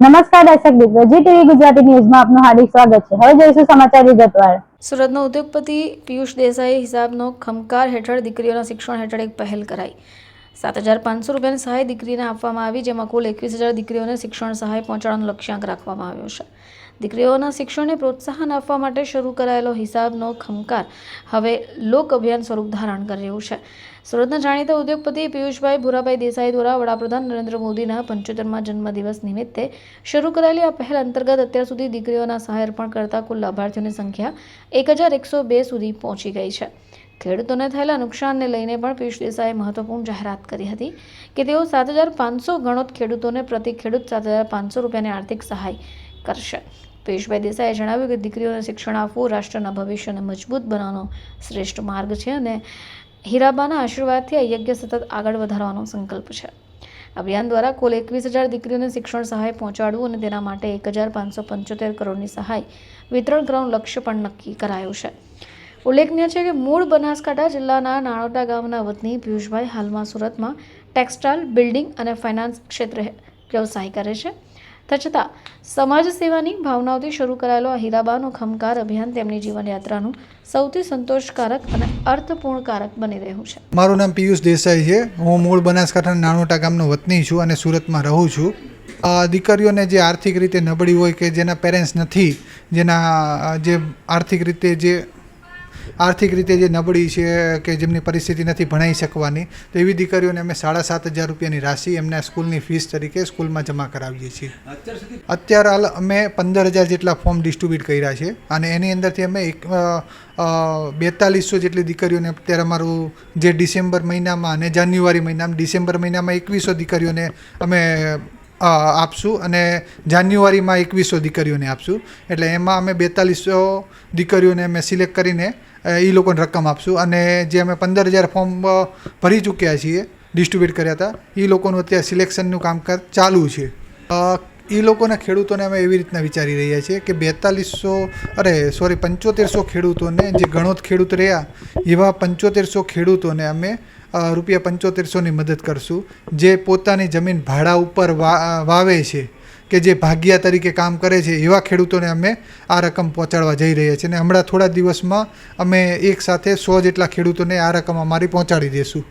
નમસ્કાર દર્શક મિત્રો, જી ટીવી ગુજરાતી ન્યૂઝમાં આપનું હાર્દિક સ્વાગત છે. હવે જોઈશું સમાચાર વિગતવાર. સુરતનો ઉદ્યોગપતિ પિયુષ દેસાઈ હિસાબનો ખમકાર હેઠળ દીકરીઓના શિક્ષણ હેઠળ એક પહેલ કરાઈ. સાત હજાર પાંચસો રૂપિયાની સહાય દીકરીને આપવામાં આવી, જેમાં કુલ એકવીસ હજાર દીકરીઓને શિક્ષણ સહાય પહોંચાડવાનો લક્ષ્યાંક રાખવામાં આવ્યો છે. દીકરીઓના શિક્ષણને પ્રોત્સાહન આપવા માટે શરૂ કરાયેલો હિસાબનો ખમકાર હવે લોક અભિયાન સ્વરૂપ ધારણ કરી રહ્યું છે. સુરતના જાણીતા ઉદ્યોગપતિ પિયુષભાઈ ભૂરાભાઈ દેસાઈ દ્વારા વડાપ્રધાન નરેન્દ્ર મોદીના પંચોતેરમાં જન્મદિવસ નિમિત્તે શરૂ કરાયેલી આ પહેલ અંતર્ગત અત્યાર સુધી દીકરીઓના સહાય અર્પણ કરતા કુલ લાભાર્થીઓની સંખ્યા એક હજાર એકસો બે સુધી પહોંચી ગઈ છે. ખેડૂતોને થયેલા નુકસાનને લઈને પણ પિયુષ દેસાઈએ મહત્વપૂર્ણ જાહેરાત કરી હતી કે તેઓ સાત હજાર પાંચસો ગણોત ખેડૂતોને પ્રતિ ખેડૂત સાત હજાર પાંચસો રૂપિયાની આર્થિક સહાય કરશે. પિયુષભાઈ દેસાઈએ જણાવ્યું કે દીકરીઓને શિક્ષણ આપવું રાષ્ટ્રના ભવિષ્યને મજબૂત બનાવવાનો શ્રેષ્ઠ માર્ગ છે અને હીરાબાના આશીર્વાદથી આ યજ્ઞ સતત આગળ વધારવાનો સંકલ્પ છે. અભિયાન દ્વારા કુલ એકવીસ હજાર દીકરીઓને શિક્ષણ સહાય પહોંચાડવું અને તેના માટે એક હજાર પાંચસો પંચોતેર કરોડની સહાય વિતરણ કરવાનું લક્ષ્ય પણ નક્કી કરાયું છે. ઉલ્લેખનીય છે કે મૂળ બનાસકાંઠા જિલ્લાના નાણોટા ગામના વતની પિયુષભાઈ હાલમાં સુરતમાં ટેક્સટાઇલ, બિલ્ડિંગ અને ફાઇનાન્સ ક્ષેત્રે વ્યવસાય કરે છે. છતાં સમાજ સેવાની ભાવનાઓથી શરૂ કરાયેલો આ હીરાબાનો ખમકાર અભિયાન તેમની જીવનયાત્રાનું સૌથી સંતોષકારક અને અર્થપૂર્ણકારક બની રહ્યું છે. મારું નામ પિયુષ દેસાઈ છે. હું મૂળ બનાસકાંઠાના નાનોટા ગામનો વતની છું અને સુરતમાં રહું છું. દીકરીઓને જે આર્થિક રીતે નબળી હોય કે જેના પેરેન્ટ્સ નથી, જેના, જે આર્થિક રીતે જે આર્થિક રીતે જે નબળી છે કે જેમની પરિસ્થિતિ નથી ભણાઈ શકવાની તો એવી દીકરીઓને અમે સાડા સાત હજાર રૂપિયાની રાશિ એમના સ્કૂલની ફીસ તરીકે સ્કૂલમાં જમા કરાવીએ છીએ. અત્યારે હાલ અમે પંદર હજાર જેટલા ફોર્મ ડિસ્ટ્રીબ્યુટ કર્યા છે અને એની અંદરથી અમે એક બેતાલીસો જેટલી દીકરીઓને અત્યારે અમારું જે ડિસેમ્બર મહિનામાં અને જાન્યુઆરી મહિનામાં ડિસેમ્બર મહિનામાં એકવીસો દીકરીઓને અમે આપશું અને જાન્યુઆરીમાં એકવીસો દીકરીઓને આપશું. એટલે એમાં અમે બેતાલીસો દીકરીઓને અમે સિલેક્ટ કરીને એ લોકોને રકમ આપશું. અને જે અમે પંદર હજાર ફોર્મ ભરી ચૂક્યા છીએ, ડિસ્ટ્રીબ્યુટ કર્યા હતા એ લોકોનું અત્યારે સિલેક્શનનું કામકાજ ચાલુ છે. એ લોકોના ખેડૂતોને અમે એવી રીતના વિચારી રહ્યા છીએ કે બેતાલીસો, અરે સોરી પંચોતેરસો ખેડૂતોને જે ગણોત ખેડૂત રહ્યા, એવા પંચોતેરસો ખેડૂતોને અમે રૂપિયા પંચોતેરસોની મદદ કરશું. જે પોતાની જમીન ભાડા ઉપર વાવે છે, કે જે ભાગ્યા તરીકે કામ કરે છે, એવા ખેડૂતોને અમે આ રકમ પહોંચાડવા જઈ રહ્યા છીએ. અને હમણાં થોડા દિવસમાં અમે એક સાથે સો જેટલા ખેડૂતોને આ રકમ અમારી પહોંચાડી દઈશું